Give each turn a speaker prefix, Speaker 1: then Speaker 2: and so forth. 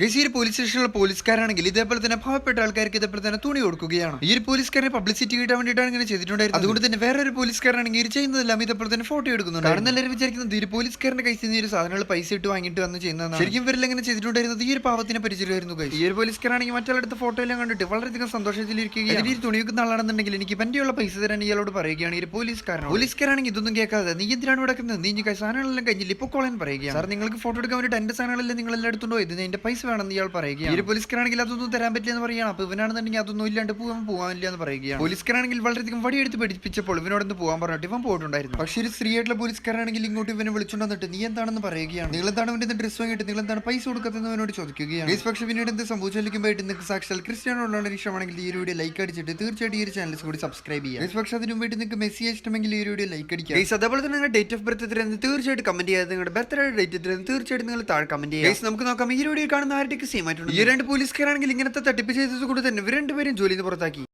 Speaker 1: Guys ഈ ഒരു police സ്റ്റേഷനിലെ പോലീസുകാരാണെങ്കിൽ ഇതേപോലെ തന്നെ പാവപ്പെട്ട ആൾക്കാർക്ക് ഇതേപോലെ തന്നെ തുണി കൊടുക്കുകയാണ്. ഈ ഒരു പോലീസുകാരനെ പബ്ലിസിറ്റി കിട്ടാൻ വേണ്ടിയിട്ടാണ് ഇങ്ങനെ ചെയ്തിട്ടുണ്ടായിരുന്നത്. അതുകൊണ്ട് തന്നെ വേറെ ഒരു പോലീസുകാരാണെങ്കിൽ ഇത് ചെയ്യുന്നതെല്ലാം ഇതേപോലെ തന്നെ ഫോട്ടോ എടുക്കുന്നുണ്ട്. കാരണം എല്ലാവരും വിചാരിക്കുന്നത് ഈ ഒരു പോലീസുകാരന്റെ കൈസിൽ നിന്ന് ഒരു സാധനങ്ങൾ പൈസ ഇട്ട് വാങ്ങിയിട്ട് വന്ന് ചെയ്യുന്നതാണ്. ശരിക്കും ഇവരെല്ലാം ഇങ്ങനെ ചെയ്തിട്ടുണ്ടായിരുന്നത് ഈ ഒരു പാവത്തിനെ പരിചയമായിരുന്നു. ഈ ഒരു പോലീസുകാരാണെങ്കിൽ മറ്റുള്ളടുത്ത ഫോട്ടോ എല്ലാം കണ്ടിട്ട് വളരെയധികം സന്തോഷത്തിലിരിക്കുകയും ഇനി ഈ തുണി വെക്കുന്ന ആളാണെന്നുണ്ടെങ്കിൽ എനിക്ക് പണ്ടിയുള്ള പൈസ തരാൻ ഇയാളോട് പറയുകയാണ് ഈ ഒരു പോലീസുകാരൻ പോലീസുകാരാണെങ്കിൽ ഇതൊന്നും കേൾക്കാതെ നീ എന്തിനാണ് കിടക്കുന്നത് നീ സാധനങ്ങളെല്ലാം കഴിഞ്ഞില്ല? ഇപ്പോൾ കോളാൻ പറയുകയാണ്. സാർ നിങ്ങൾക്ക് ഫോട്ടോ എടുക്കാൻ വേണ്ടിയിട്ട് എന്റെ സാധനങ്ങളെല്ലാം നിങ്ങൾ എല്ലാം എടുത്തുണ്ടോ ഇത് എന്റെ പൈസ വേണമെന്ന് ഇയാൾ പറയുകയാണ്. ഈ പോലീസുകാരാണെങ്കിൽ അതൊന്നും തരാൻ പറ്റില്ല എന്ന് പറയുകയാണ്. അപ്പൊ ഇവനാണെന്നുണ്ടെങ്കിൽ അതൊന്നും ഇല്ലാണ്ട് പോകാൻ പോകാനില്ല എന്ന് പറയുകയാണ്. പോലീസുകാരാണെങ്കിൽ വളരെയധികം വടിയെടുത്ത് പിടിപ്പിച്ചപ്പോൾ ഇവനോടൊന്ന് പോകാൻ പറഞ്ഞിട്ട് ഇവൻ പോയിട്ടുണ്ടായിരുന്നു. പക്ഷേ ഒരു സ്ത്രീ ആയിട്ടുള്ള പോലീസുകാരാണെങ്കിൽ ഇങ്ങോട്ട് ഇവനെ വിളിച്ചുകൊണ്ട് വന്നിട്ട് നീ എന്താണെന്ന് പറയുകയാണ്? നിങ്ങൾ എന്താണ് അവന്റെ ഡ്രസ് വാങ്ങിയിട്ട് നിങ്ങൾ എന്താണ് പൈസ കൊടുക്കുന്നത് അവനോട് ചോദിക്കുകയാണ്. പക്ഷേ പിന്നീട് എന്ത് സംഭവിച്ചാലിരിക്കുമ്പോഴായിട്ട് നിങ്ങൾക്ക് സാക്ഷാൽ ക്രിസ്ത്യാനോ റൊണാൾഡോ ഇഷ്ടമാണെങ്കിൽ ഈ ഒരു വീഡിയോ ലൈക്ക് അടിച്ചിട്ട് തീർച്ചയായിട്ടും ഈ ഒരു ചാനൽ കൂടി സബ്സ്ക്രൈബ് ചെയ്യാം പക്ഷേ അതിന് വേണ്ടി നിങ്ങൾക്ക് മെസ്സേജ് ഇഷ്ടമെങ്കിൽ ഈ ഒരു വീഡിയോ ലൈക്ക് അടിക്കാം അതേപോലെ തന്നെ നിങ്ങളുടെ ഡേറ്റ് ഓഫ് ബർത്ത് എത്രയെന്ന് തീർച്ചയായിട്ടും കമന്റ് ചെയ്യാതെ നിങ്ങളുടെ ബർത്ത്ഡേ ഡേറ്റ് എത്രയെന്ന് തീർച്ചയായിട്ടും നിങ്ങൾ താഴെ കമന്റ് ചെയ്യാം നമുക്ക് നോക്കാം. ഈ വീഡിയോ കാണുന്ന ആരുടെ സെയിം ആയിട്ടുണ്ട് ഈ രണ്ട് പോലീസുകാരാണെങ്കിൽ ഇങ്ങനത്തെ തട്ടിപ്പ് ചെയ്തത് കൊണ്ട് തന്നെ ഇവർ രണ്ടുപേരും ജോലിയിൽ നിന്ന് പുറത്താക്കി.